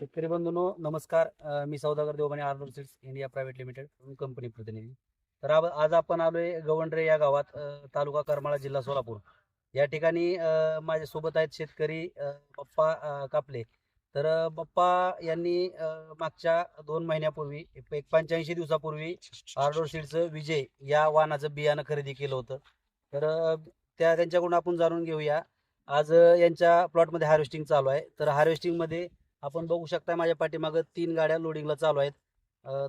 शेतकरी बंधूंनो नमस्कार. अ, मी Saudagar Devbane Arnold seeds India private limited company प्रतिनिधी. तर अब- आज आपण आलोय गवंडरे या गावात अ, तालुका करमाळा जिल्हा सोलापूर. या ठिकाणी अ, माझ्यासोबत आहेत शेतकरी अ, बप्पा अ, कापले. तर अ, बप्पा यांनी अ, मागच्या दोन महिन्यापूर्वी एक एक पंच्याऐंशी दिवसापूर्वी आर्डोर सीडचं विजय या वाहनाचं बियाणं खरेदी केलं होतं. तर अ, त्या त्यांच्याकडून आपण जाणून घेऊया. आज अ, यांच्या प्लॉटमध्ये हार्वेस्टिंग चालू आहे. तर हार्वेस्टिंगमध्ये आपण बघू शकता माझ्या पाठीमागं तीन गाड्या लोडिंगला चालू आहेत.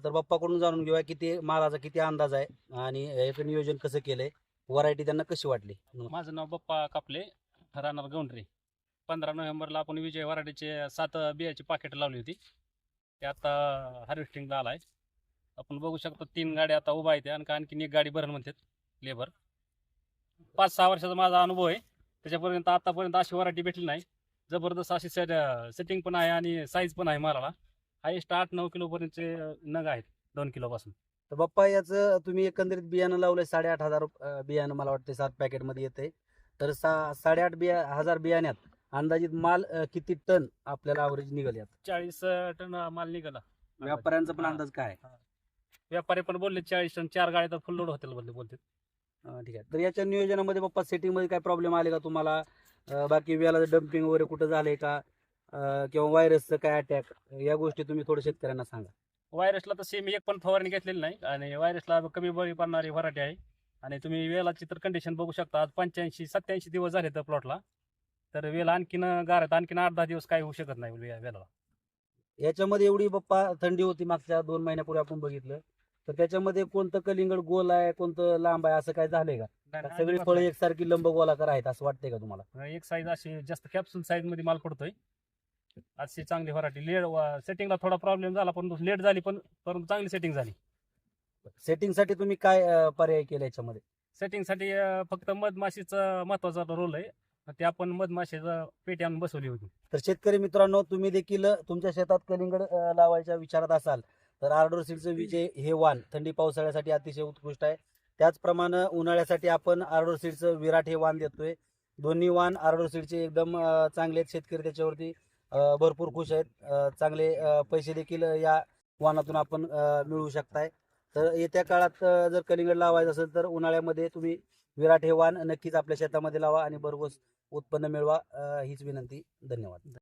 तर बाप्पाकडून जाणून घेऊया किती मालाचा किती अंदाज आहे आणि याचं नियोजन कसं केलंय व्हरायटी त्यांना कशी वाटली? माझं नाव बाप्पा कापले राहणार गौंडरे पंधरा नोव्हेंबरला आपण विजय वराडीचे सात बियाची पाकिट लावली होती. ते आता हार्वेस्टिंगला आहे आपण बघू शकतो तीन गाड्या आता उभा आहेत आणि आणखीन एक गाडी भरण म्हणतात लेबर पाच सहा वर्षाचा माझा अनुभव आहे. त्याच्यापर्यंत आतापर्यंत अशी वरायटी भेटली नाही. जबरदस्त अशी सेट सेटिंग पण आहे आणि साईज पण आहे मालाला हायेस्ट आठ नऊ किलो पर्यंतचे नग आहेत दोन किलो पासून. तर बाप्पा याचं तुम्ही एकंदरीत बियाणं लावलंय साडेआठ हजार बियाणं मला वाटतं सात पॅकेटमध्ये येते तर सा साडेआठ बिया हजार बियाण्यात अंदाजित माल किती टन आपल्याला अवरेज निघाल यात चाळीस टन माल निघाला. व्यापाऱ्यांचा पण. अंदाज काय? आहे? व्यापारी पण बोलले चाळीस टन चार गाड्या तर फुल लोड होतील बोलले बोलते ठीक आहे. तर याच्या नियोजनामध्ये बाप्पा सेटिंगमध्ये काय प्रॉब्लेम आले का तुम्हाला? बाकी वेळेला डम्पिंग वगैरे कुठं झालंय का? किंवा व्हायरसचं काय अटॅक या गोष्टी तुम्ही थोडं शेतकऱ्यांना सांगा. व्हायरसला तर सेम एक पण फवारणी घेतलेली नाही. आणि व्हायरसला कमी बळी पडणारी व्हरायटी आहे. आणि तुम्ही वेलाची तर कंडिशन बघू शकता. आज पंच्याऐंशी सत्याऐंशी दिवस झाले तर प्लॉटला तर वेल आणखीन गारत आणखीन आठ दहा दिवस काही होऊ शकत नाही वे- वेलाला याच्यामध्ये एवढी बाप्पा थंडी होती मागच्या दोन महिन्यापूर्वी आपण बघितलं. तर त्याच्यामध्ये कोणतं कलिंगड गोल आहे कोणतं लांब आहे असं काय झालंय का? सगळी फळं एकसारखी लंब गोलाकार आहेत असं वाटतंय का तुम्हाला? एक साईज अशी जास्त कॅप्सूल साईजमध्ये माल पडतोय. अशी चांगली व्हरायटी लेट सेटिंगला थोडा प्रॉब्लेम झाला पण लेट झाली पण परंतु चांगली सेटिंग झाली. सेटिंगसाठी तुम्ही काय अं, पर्याय केले याच्यामध्ये? सेटिंगसाठी अं, फक्त मधमाशीचा महत्त्वाचा रोल आहे. ते आपण मधमाशीचा पेटी आणून बसवली होती. तर शेतकरी मित्रांनो तुम्ही देखील तुमच्या शेतात कलिंगड अं, लावायच्या विचारात असाल तर आर्डोर सीडचं विजय हे वाण थंडी पावसाळ्यासाठी अतिशय उत्कृष्ट आहे. त्याचप्रमाणे उन्हाळ्यासाठी आपण आर्डोर सीडचं विराट हे वाण देतोय. दोन्ही वाण आर्डोर सीडचे एकदम चांगले आहेत शेतकरी त्याच्यावरती भरपूर खुश आहेत. चांगले पैसे देखील या वाणातून आपण मिळवू शकताय. तर येत्या काळात जर कलिंगड लावायचं असेल तर उन्हाळ्यामध्ये तुम्ही विराट हे वाण नक्कीच आपल्या शेतामध्ये लावा आणि बरोबर उत्पन्न मिळवा. हीच विनंती. धन्यवाद.